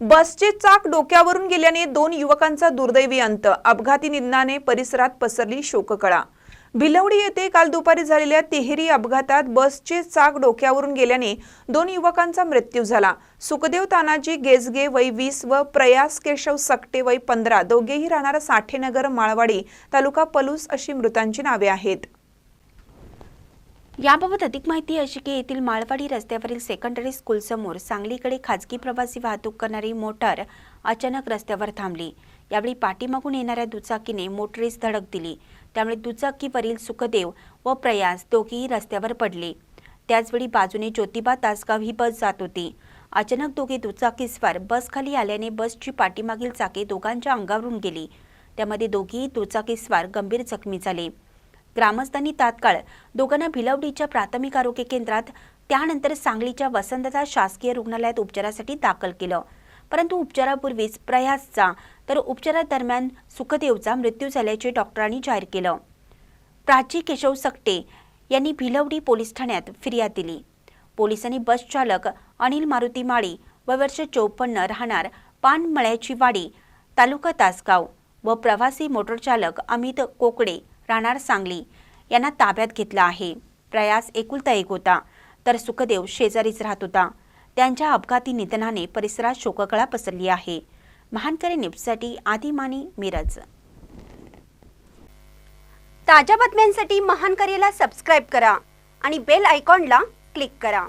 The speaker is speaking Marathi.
बसचे चाक डोक्यावरून गेल्याने दोन युवकांचा दुर्दैवी अंत. अपघाती निधनाने परिसरात पसरली शोककळा. भिलवडी येथे काल दुपारी झालेल्या तिहेरी अपघातात बसचे चाक डोक्यावरून गेल्याने दोन युवकांचा मृत्यू झाला. सुखदेव तानाजी गेजगे वय वीस व प्रयास केशव सकटे वय पंधरा दोघेही राहणारा साठेनगर माळवाडी तालुका पलूस अशी मृतांची नावे आहेत. याबाबत अधिक माहिती अशी की येथील माळवाडी रस्त्यावरील सेकंडरी स्कूलसमोर सांगलीकडे खाजगी प्रवासी वाहतूक करणारी मोटार अचानक रस्त्यावर थांबली. यावेळी पाठीमागून येणाऱ्या दुचाकीने मोटरीस धडक दिली. त्यामुळे दुचाकीवरील सुखदेव व प्रयास दोघेही रस्त्यावर पडले. त्याचवेळी बाजूने ज्योतिबा तासगाव ही बस जात होती. अचानक दोघे दुचाकीस्वार बसखाली आल्याने बसची पाठीमागील चाके दोघांच्या अंगावरून गेली. त्यामध्ये दोघेही दुचाकीस्वार गंभीर जखमी झाले. ग्रामस्थांनी तात्काळ दोघांना भिलवडीच्या प्राथमिक आरोग्य केंद्रात त्यानंतर सांगलीच्या वसंतदा शासकीय रुग्णालयात उपचारासाठी दाखल केलं. परंतु उपचारापूर्वीच प्रयासचा तर उपचारादरम्यान सुखदेवचा मृत्यू झाल्याचे डॉक्टरांनी जाहीर केलं. प्राची केशव सकटे यांनी भिलवडी पोलीस ठाण्यात फिर्याद दिली. पोलिसांनी बस चालक अनिल मारुती माळी व वर्ष चौपन्न राहणार पानमळ्याची वाडी तालुका तासगाव व प्रवासी मोटरचालक अमित कोकडे राहणार सांगली. यांना ताब्यात घेतला आहे. प्रयास एकुलता एक होता तर सुखदेव शेजारीच राहत होता. त्यांच्या अपघाती निधनाने परिसरात शोककळा पसरली आहे. महानकरी न्यूजसाठी आदिमानी मिरज. ताज्या बातम्यांसाठी महानकरीला सबस्क्राईब करा आणि बेल आयकॉनला क्लिक करा.